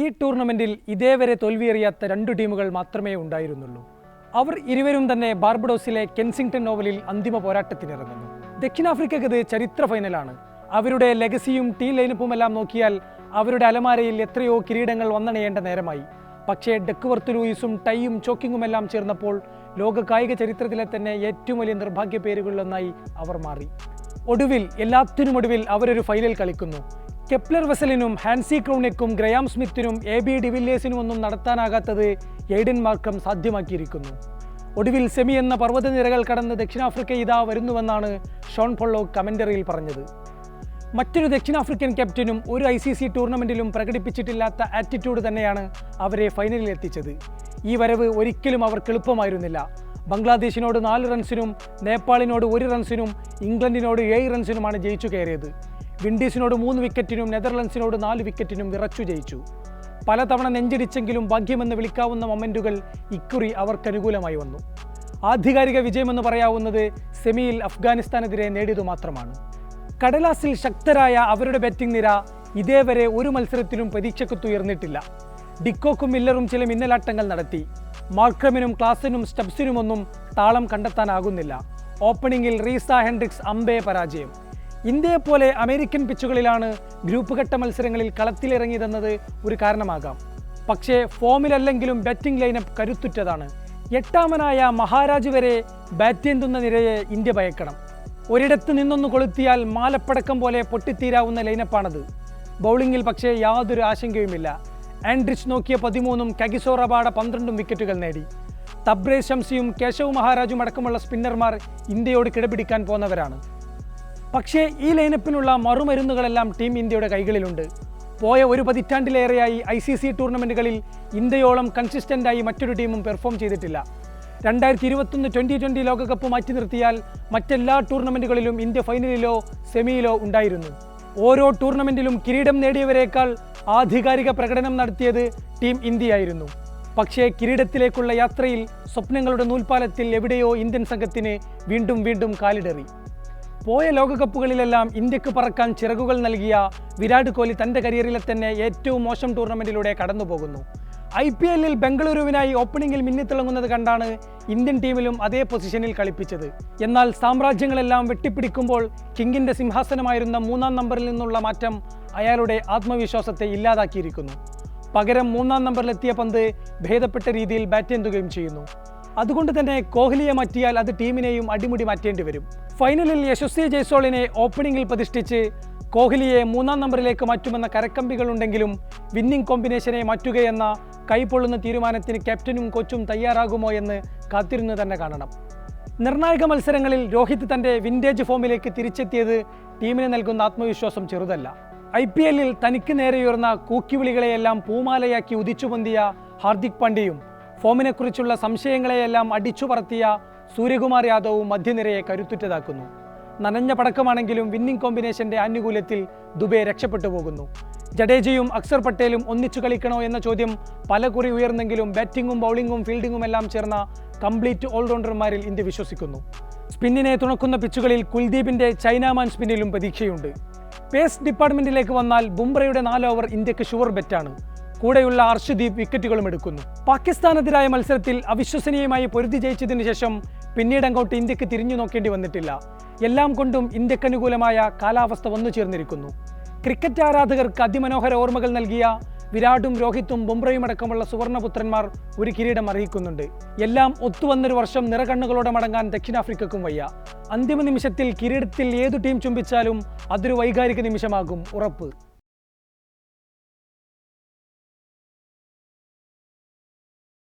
ഈ ടൂർണമെന്റിൽ ഇതേവരെ തോൽവിയേറിയാത്ത രണ്ട് ടീമുകൾ മാത്രമേ ഉണ്ടായിരുന്നുള്ളൂ. അവർ ഇരുവരും തന്നെ ബാർബഡോസിലെ കെൻസിംഗ്ടൺ നോവലിൽ അന്തിമ പോരാട്ടത്തിനിറങ്ങുന്നു. ദക്ഷിണാഫ്രിക്കയ്ക്കത് ചരിത്ര ഫൈനലാണ്. അവരുടെ ലെഗസിയും ടീം ലൈനപ്പുമെല്ലാം നോക്കിയാൽ അവരുടെ അലമാരയിൽ എത്രയോ കിരീടങ്ങൾ വന്നണയേണ്ട നേരമായി. പക്ഷേ ഡെക്വർത്ത് ലൂയിസും ടൈയും ചോക്കിങ്ങുമെല്ലാം ചേർന്നപ്പോൾ ലോക കായിക ചരിത്രത്തിലെ തന്നെ ഏറ്റവും വലിയ നിർഭാഗ്യ പേരുകളിലൊന്നായി അവർ മാറി. ഒടുവിൽ എല്ലാത്തിനും ഒടുവിൽ അവരൊരു ഫൈനൽ കളിക്കുന്നു. കെപ്ലർ വെസലിനും ഹാൻസി ക്രൗണിക്കും ഗ്രയാം സ്മിത്തിനും എ ബി ഡിവില്ലേഴ്സിനും ഒന്നും നടത്താനാകാത്തത് എയ്ഡൻ മാർക്കം സാധ്യമാക്കിയിരിക്കുന്നു. ഒടുവിൽ സെമി എന്ന പർവതനിരകൾ കടന്ന് ദക്ഷിണാഫ്രിക്ക ഇതാ വരുന്നുവെന്നാണ് ഷോൺ പൊള്ളോ കമന്ററിയിൽ പറഞ്ഞത്. മറ്റൊരു ദക്ഷിണാഫ്രിക്കൻ ക്യാപ്റ്റനും ഒരു ഐ സി സി ടൂർണമെന്റിലും പ്രകടിപ്പിച്ചിട്ടില്ലാത്ത ആറ്റിറ്റ്യൂഡ് തന്നെയാണ് അവരെ ഫൈനലിൽ എത്തിച്ചത്. ഈ വരവ് ഒരിക്കലും അവർക്ക് എളുപ്പമായിരുന്നില്ല. ബംഗ്ലാദേശിനോട് നാല് റൺസിനും നേപ്പാളിനോട് ഒരു റൺസിനും ഇംഗ്ലണ്ടിനോട് ഏഴ് റൺസിനുമാണ് ജയിച്ചു കയറിയത്. വിൻഡീസിനോട് മൂന്ന് വിക്കറ്റിനും നെതർലൻഡ്സിനോട് നാല് വിക്കറ്റിനും വിറച്ചു ജയിച്ചു. പലതവണ നെഞ്ചിടിച്ചെങ്കിലും ഭാഗ്യമെന്ന് വിളിക്കാവുന്ന മൊമെന്റുകൾ ഇക്കുറി അവർക്കനുകൂലമായി വന്നു. ആധികാരിക വിജയമെന്ന് പറയാവുന്നത് സെമിയിൽ അഫ്ഗാനിസ്ഥാനെതിരെ നേടിയതു മാത്രമാണ്. കടലാസിൽ ശക്തരായ അവരുടെ ബാറ്റിംഗ് നിര ഇതേവരെ ഒരു മത്സരത്തിലും പ്രതീക്ഷക്കുത്തുയർന്നിട്ടില്ല ഡിക്കോക്കും മില്ലറും ചില മിന്നലാട്ടങ്ങൾ നടത്തി. മാർക്രമിനും ക്ലാസിനും സ്റ്റബ്സിനുമൊന്നും താളം കണ്ടെത്താനാകുന്നില്ല. ഓപ്പണിംഗിൽ റീസ ഹെൻഡ്രിക്സ് അമ്പയെ പരാജയം. ഇന്ത്യയെപ്പോലെ അമേരിക്കൻ പിച്ചുകളിലാണ് ഗ്രൂപ്പ് ഘട്ട മത്സരങ്ങളിൽ കളത്തിലിറങ്ങിയതെന്നത് ഒരു കാരണമാകാം. പക്ഷേ ഫോമിലല്ലെങ്കിലും ബാറ്റിംഗ് ലൈനപ്പ് കരുത്തുറ്റതാണ്. എട്ടാമനായ മഹാരാജ് വരെ ബാറ്റേന്തുന്ന നിരയെ ഇന്ത്യ ഭയക്കണം. ഒരിടത്ത് നിന്നൊന്ന് കൊളുത്തിയാൽ മാലപ്പടക്കം പോലെ പൊട്ടിത്തീരാവുന്ന ലൈനപ്പാണത് ബൗളിങ്ങിൽ പക്ഷേ യാതൊരു ആശങ്കയുമില്ല. ആൻഡ്രിച്ച് നോക്കിയ പതിമൂന്നും കഗിസോറബാഡ പന്ത്രണ്ടും വിക്കറ്റുകൾ നേടി. തബ്രേ ശംസിയും കേശവ് മഹാരാജും അടക്കമുള്ള സ്പിന്നർമാർ ഇന്ത്യയോട് കിടപിടിക്കാൻ പോന്നവരാണ്. പക്ഷേ ഈ ലൈനപ്പിനുള്ള മറുമരുന്നുകളെല്ലാം ടീം ഇന്ത്യയുടെ കൈകളിലുണ്ട്. പോയ ഒരു പതിറ്റാണ്ടിലേറെയായി ഐ സി സി ടൂർണമെന്റുകളിൽ ഇന്ത്യയോളം കൺസിസ്റ്റന്റായി മറ്റൊരു ടീമും പെർഫോം ചെയ്തിട്ടില്ല. രണ്ടായിരത്തി ഇരുപത്തൊന്ന് ട്വന്റി ട്വന്റി ലോകകപ്പ് മാറ്റി നിർത്തിയാൽ മറ്റെല്ലാ ടൂർണമെന്റുകളിലും ഇന്ത്യ ഫൈനലിലോ സെമിയിലോ ഉണ്ടായിരുന്നു. ഓരോ ടൂർണമെന്റിലും കിരീടം നേടിയവരേക്കാൾ ആധികാരിക പ്രകടനം നടത്തിയത് ടീം ഇന്ത്യയായിരുന്നു. പക്ഷേ കിരീടത്തിലേക്കുള്ള യാത്രയിൽ സ്വപ്നങ്ങളുടെ നൂൽപ്പാലത്തിൽ എവിടെയോ ഇന്ത്യൻ സംഘത്തിന് വീണ്ടും വീണ്ടും കാലിടറി. പോയ ലോകകപ്പുകളിലെല്ലാം ഇന്ത്യയ്ക്ക് പറക്കാൻ ചിറകുകൾ നൽകിയ വിരാട് കോഹ്ലി തന്റെ കരിയറിലെ തന്നെ ഏറ്റവും മോശം ടൂർണമെന്റിലൂടെ കടന്നുപോകുന്നു. ഐ പി എല്ലിൽ ബംഗളൂരുവിനായി ഓപ്പണിംഗിൽ മിന്നിത്തിളങ്ങുന്നത് കണ്ടാണ് ഇന്ത്യൻ ടീമിലും അതേ പൊസിഷനിൽ കളിപ്പിച്ചത്. എന്നാൽ സാമ്രാജ്യങ്ങളെല്ലാം വെട്ടിപ്പിടിക്കുമ്പോൾ കിങ്ങിന്റെ സിംഹാസനമായിരുന്ന മൂന്നാം നമ്പറിൽ നിന്നുള്ള മാറ്റം അയാളുടെ ആത്മവിശ്വാസത്തെ ഇല്ലാതാക്കിയിരിക്കുന്നു. പകരം മൂന്നാം നമ്പറിലെത്തിയ പന്ത് ഭേദപ്പെട്ട രീതിയിൽ ബാറ്റ് ചെയ്യുന്നു. അതുകൊണ്ട് തന്നെ കോഹ്ലിയെ മാറ്റിയാൽ അത് ടീമിനെയും അടിമുടി മാറ്റേണ്ടി വരും. ഫൈനലിൽ യശസ്വി ജയ്സോളിനെ ഓപ്പണിംഗിൽ പ്രതിഷ്ഠിച്ച് കോഹ്ലിയെ മൂന്നാം നമ്പറിലേക്ക് മാറ്റുമെന്ന കരക്കമ്പികളുണ്ടെങ്കിലും വിന്നിംഗ് കോമ്പിനേഷനെ മാറ്റുകയെന്ന കൈപൊള്ളുന്ന തീരുമാനത്തിന് ക്യാപ്റ്റനും കോച്ചും തയ്യാറാകുമോ എന്ന് കാത്തിരുന്നു തന്നെ കാണണം. നിർണായക മത്സരങ്ങളിൽ രോഹിത് തന്റെ വിന്റേജ് ഫോമിലേക്ക് തിരിച്ചെത്തിയത് ടീമിന് നൽകുന്ന ആത്മവിശ്വാസം ചെറുതല്ല. ഐ പി എല്ലിൽ തനിക്ക് നേരെയുയർന്ന കൂക്കിവിളികളെയെല്ലാം പൂമാലയാക്കി ഉദിച്ചുപൊന്തിയ ഹാർദിക് പാണ്ഡ്യയും ഫോമിനെക്കുറിച്ചുള്ള സംശയങ്ങളെയെല്ലാം അടിച്ചു പറത്തിയ സൂര്യകുമാർ യാദവ് മധ്യനിരയെ കരുത്തുറ്റതാക്കുന്നു. നനഞ്ഞ പടക്കമാണെങ്കിലും വിന്നിംഗ് കോമ്പിനേഷന്റെ ആനുകൂല്യത്തിൽ ദുബെ രക്ഷപ്പെട്ടു പോകുന്നു. ജഡേജയും അക്സർ പട്ടേലും ഒന്നിച്ചു കളിക്കണോ എന്ന ചോദ്യം പലകുറി ഉയർന്നെങ്കിലും ബാറ്റിംഗും ബൗളിംഗും ഫീൽഡിംഗും എല്ലാം ചേർന്ന കംപ്ലീറ്റ് ഓൾറൗണ്ടർമാരിൽ ഇന്ത്യ വിശ്വസിക്കുന്നു. സ്പിന്നിനെ തുണക്കുന്ന പിച്ചുകളിൽ കുൽദീപിന്റെ ചൈനാമാൻ സ്പിന്നിലും പ്രതീക്ഷയുണ്ട്. പേസ് ഡിപ്പാർട്ട്മെന്റിലേക്ക് വന്നാൽ ബുംറയുടെ നാല് ഓവർ ഇന്ത്യയ്ക്ക് ഷുവർ ബെറ്റാണ്. കൂടെയുള്ള അർഷദീപ് വിക്കറ്റുകളും എടുക്കുന്നു. പാകിസ്ഥാനെതിരായ മത്സരത്തിൽ അവിശ്വസനീയമായി പൊരുതി ജയിച്ചതിനു ശേഷം പിന്നീട് അങ്ങോട്ട് ഇന്ത്യയ്ക്ക് തിരിഞ്ഞു നോക്കേണ്ടി വന്നിട്ടില്ല. എല്ലാം കൊണ്ടും ഇന്ത്യക്കനുകൂലമായ കാലാവസ്ഥ വന്നു ചേർന്നിരിക്കുന്നു. ക്രിക്കറ്റ് ആരാധകർക്ക് അതിമനോഹര ഓർമ്മകൾ നൽകിയ വിരാടും രോഹിത്തും ബുംറയും അടക്കമുള്ള സുവർണപുത്രന്മാർ ഒരു കിരീടം അറിയിക്കുന്നുണ്ട്. എല്ലാം ഒത്തുവന്നൊരു വർഷം നിറകണ്ണുകളോടെ മടങ്ങാൻ ദക്ഷിണാഫ്രിക്കക്കും വയ്യ. അന്തിമ നിമിഷത്തിൽ കിരീടത്തിൽ ഏതു ടീം ചുംബിച്ചാലും അതൊരു വൈകാരിക നിമിഷമാകും ഉറപ്പ്.